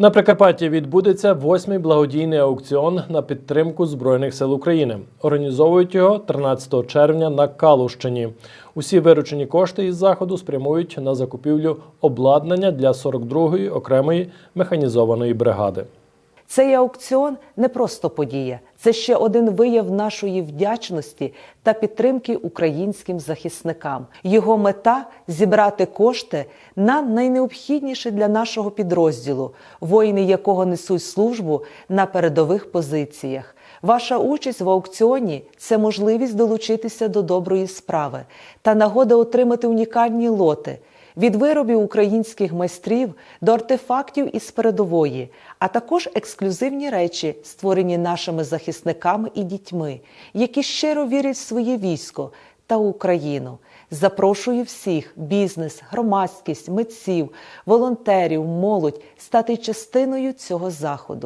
На Прикарпатті відбудеться восьмий благодійний аукціон на підтримку Збройних сил України. Організовують його 13 червня на Калущині. Усі виручені кошти із заходу спрямують на закупівлю обладнання для 42-ї окремої механізованої бригади. Цей аукціон не просто подія, це ще один вияв нашої вдячності та підтримки українським захисникам. Його мета зібрати кошти на найнеобхідніше для нашого підрозділу, воїни якого несуть службу на передових позиціях. Ваша участь в аукціоні це можливість долучитися до доброї справи та нагода отримати унікальні лоти від виробів українських майстрів до артефактів із передової, а також ексклюзивні речі, створені нашими захисниками і дітьми, які щиро вірять в своє військо та Україну. Запрошую всіх бізнес, громадськість, митців, волонтерів, молодь стати частиною цього заходу.